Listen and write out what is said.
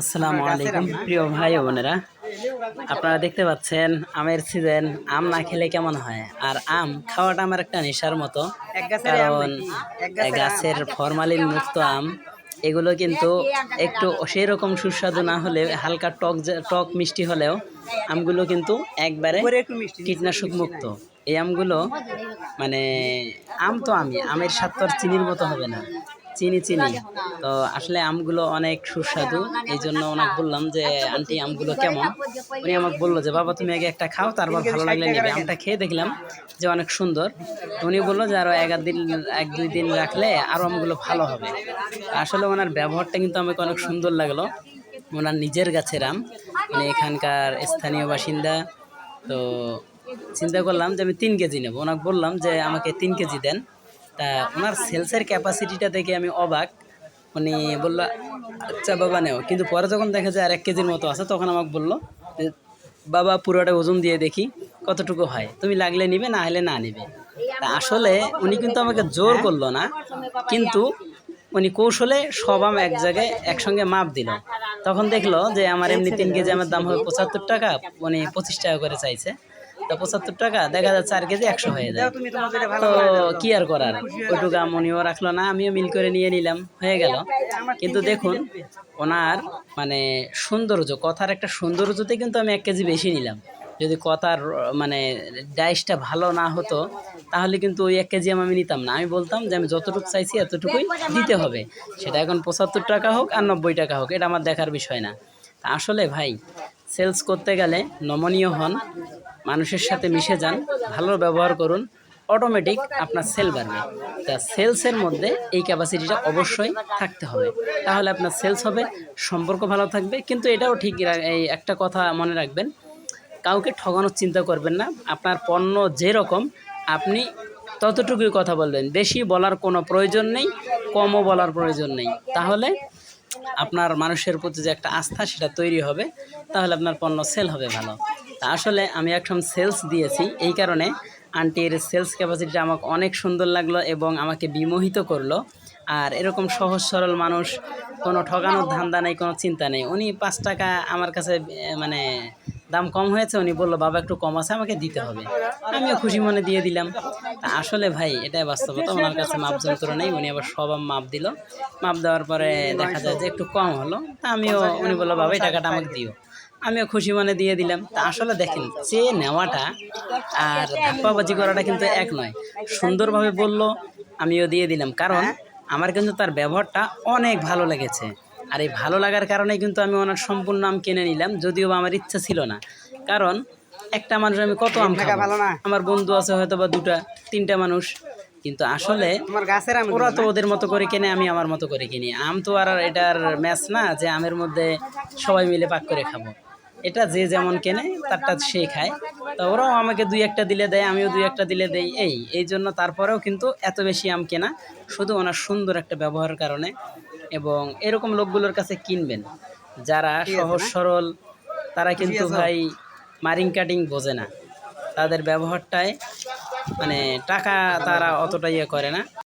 আসসালামু আলাইকুম। প্রিয় ভাই ও বোনেরা আপনারা দেখতে পাচ্ছেন আমের সিজন আম না খেলে কেমন হয়? আর আম খাওয়াটা আমার একটা নেশার মতো কারণ গাছের ফরমালিন মুক্ত আম এগুলো কিন্তু একটু সেই রকম সুস্বাদু না হলে হালকা টক টক মিষ্টি হলেও আমগুলো কিন্তু একবারে কীটনাশক মুক্ত। এই আমগুলো মানে আম তো আমি আমের স্বাদ তো আর চিনির মতো হবে না। চিনি চিনি। তো আসলে আমগুলো অনেক সুস্বাদু। এই জন্য ওনাকে বললাম যে আন্টি আমগুলো কেমন? উনি আমাকে বলল যে বাবা তুমি আগে একটা খাও তারপর ভালো লাগলে নেবে। আমটা খেয়ে দেখলাম যে অনেক সুন্দর। উনি বলল যে আরও এক দিন এক দুই দিন রাখলে আরও আমগুলো ভালো হবে। আসলে ওনার ব্যবহারটা কিন্তু আমাকে অনেক সুন্দর লাগল। ওনার নিজের গাছের আম। মানে এখানকার স্থানীয় বাসিন্দা। তো চিন্তা করলাম যে আমি তিন কেজি নেব। ওনাকে বললাম যে আমাকে তিন কেজি দেন। তা ওনার সেলসের ক্যাপাসিটিটা দেখে আমি অবাক। উনি বলল আচ্ছা বাবা, নেও। কিন্তু পরে যখন দেখা যায় আর এক কেজির মতো আছে, তখন আমাকে বলল যে বাবা, পুরোটা ওজন দিয়ে দেখি, কতটুকু হয়? তুমি লাগলে নিবে, না হলে না নিবে। তা আসলে উনি কিন্তু আমাকে জোর করল না, কিন্তু উনি কৌশলে সব আম এক জায়গায় একসঙ্গে মাপ দিল। তখন দেখল যে আমার এমনি তিন কেজি আমার দাম হবে পঁচাত্তর টাকা, উনি পঁচিশ টাকা করে চাইছে। তা পঁচাত্তর টাকা দেখা যাচ্ছে চার কেজি একশো হয়ে যায়। তো কি আর করার? ওইটুকু আম উনিও রাখল না আমিও মিল করে নিয়ে নিলাম হয়ে গেল। কিন্তু দেখুন ওনার মানে সৌন্দর্য কথার একটা সৌন্দর্যতে কিন্তু আমি এক কেজি বেশি নিলাম। যদি কথার মানে ডাইসটা ভালো না হতো তাহলে কিন্তু ওই এক কেজি আমি নিতাম না। আমি বলতাম যে আমি যতটুকু চাইছি এতটুকুই দিতে হবে। সেটা এখন পঁচাত্তর টাকা হোক আর নব্বই টাকা হোক এটা আমার দেখার বিষয় না। আসলে ভাই সেলস করতে গেলে নমনীয় হন মানুষের সাথে মিশে যান, ভালো ব্যবহার করুন অটোমেটিক আপনার সেল বাড়বে। তা সেলসের মধ্যে এই ক্যাপাসিটিটা অবশ্যই থাকতে হবে। তাহলে আপনার সেলস হবে, সম্পর্ক ভালো থাকবে। কিন্তু এটাও ঠিক এই একটা কথা মনে রাখবেন, কাউকে ঠকানোর চিন্তা করবেন না। আপনার পণ্য যেরকম, আপনি ততটুকুই কথা বলবেন। বেশি বলার কোনো প্রয়োজন নেই, কমও বলার প্রয়োজন নেই। তাহলে আপনার মানুষের প্রতি যে একটা আস্থা সেটা তৈরি হবে, তাহলে আপনার পণ্য সেল হবে ভালো। তা আসলে আমি এখন সেলস দিয়েছি। এই কারণে আন্টির সেলস ক্যাপাসিটিটা আমাকে অনেক সুন্দর লাগল এবং আমাকে বিমোহিত করল। আর এরকম সহজ সরল মানুষ, কোনো ঠকানোর ধান্দা নেই, কোনো চিন্তা নেই। উনি পাঁচ টাকা আমার কাছে মানে দাম কম হয়েছে, উনি বলল, বাবা, একটু কম আছে, আমাকে দিতে হবে। আমিও খুশি মনে দিয়ে দিলাম। তা আসলে ভাই, এটাই বাস্তবতা। ওনার কাছে মাপ যন্ত্র নেই, উনি আবার সব মাপ দিল। মাপ দেওয়ার পরে দেখা যায় যে একটু কম হলো। তা আমিও, উনি বলল, বাবা, এই টাকাটা আমাকে দিও। আমিও খুশি মনে দিয়ে দিলাম। তা আসলে দেখেন চেয়ে নেওয়াটা আর ধাপ্পাবাজি করাটা কিন্তু এক নয়। সুন্দরভাবে বলল আমিও দিয়ে দিলাম। কারণ আমার কিন্তু তার ব্যবহারটা অনেক ভালো লেগেছে। আর এই ভালো লাগার কারণে কিন্তু আমি ওনার সম্পূর্ণ আম কিনে নিলাম যদিও বা আমার ইচ্ছা ছিল না। কারণ একটা মানুষ আমি কত আম খাব? আমার বন্ধু আছে হয়তো বা দুটা তিনটা মানুষ। কিন্তু আসলে ওরা তো ওদের মতো করে কিনে আমি আমার মতো করে কিনি। আম তো আর এটার ম্যাচ না যে আমের মধ্যে সবাই মিলে পাক করে খাব। এটা যে যেমন কেনে তারটা সে খায়। তা ওরাও আমাকে দুই একটা দিলে দেয় আমিও দুই একটা দিলে দেই। এই এই জন্য তারপরেও কিন্তু এত বেশি আম কেনা শুধু ওনার সুন্দর একটা ব্যবহারের কারণে। এবং এরকম লোকগুলোর কাছে কিনবেন। যারা সহজ সরল তারা কিন্তু ভাই মারিং কাটিং বোঝে না। তাদের ব্যবহারটায় মানে টাকা তারা অতটা ইয়ে করে না।